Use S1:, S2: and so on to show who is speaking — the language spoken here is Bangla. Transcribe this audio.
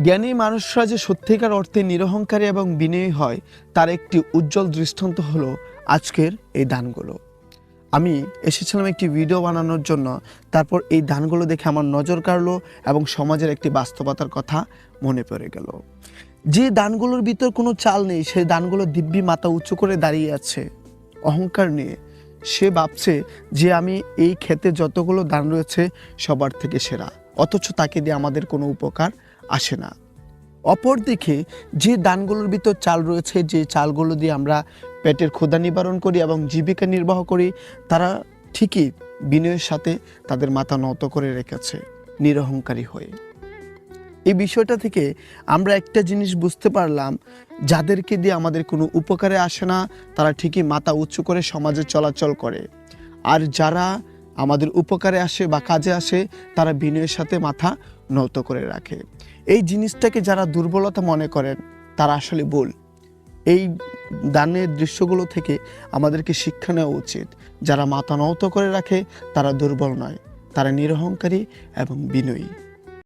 S1: জ্ঞানী মানুষরা যে সত্যিকার অর্থে নিরহংকারী এবং বিনয়ী হয়, তার একটি উজ্জ্বল দৃষ্টান্ত হলো আজকের এই দানগুলো। আমি এসেছিলাম একটি ভিডিও বানানোর জন্য, তারপর এই দানগুলো দেখে আমার নজর কাড়লো এবং সমাজের একটি বাস্তবতার কথা মনে পড়ে গেল। যে দানগুলোর ভিতর কোনো চাল নেই সেই দানগুলো দিব্যি মাথা উঁচু করে দাঁড়িয়ে আছে। অহংকার নিয়ে সে ভাবছে যে আমি এই ক্ষেতে যতগুলো দান রয়েছে, সবার থেকে সেরা। অথচ তাকে দিয়ে আমাদের কোনো উপকার আসে না। অপরদিকে যে দানগুলোর ভিতর চাল রয়েছে, যে চালগুলো দিয়ে আমরা পেটের ক্ষুধা নিবারণ করি এবং জীবিকা নির্বাহ করি, তারা ঠিকই বিনয়ের সাথে তাদের মাথা নত করে রেখেছে, নিরহংকারী হয়ে। এই বিষয়টা থেকে আমরা একটা জিনিস বুঝতে পারলাম, যাদেরকে দিয়ে আমাদের কোনো উপকারে আসে না, তারা ঠিকই মাথা উঁচু করে সমাজে চলাচল করে। আর যারা আমাদের উপকারে আসে বা কাজে আসে, তারা বিনয়ের সাথে মাথা নত করে রাখে। এই জিনিসটাকে যারা দুর্বলতা মনে করেন, তারা আসলে ভুল। এই দানের দৃশ্যগুলো থেকে আমাদেরকে শিক্ষা নেওয়া উচিত। যারা মাথা নত করে রাখে, তারা দুর্বল নয়। তারা নিরহংকারী এবং বিনয়ী।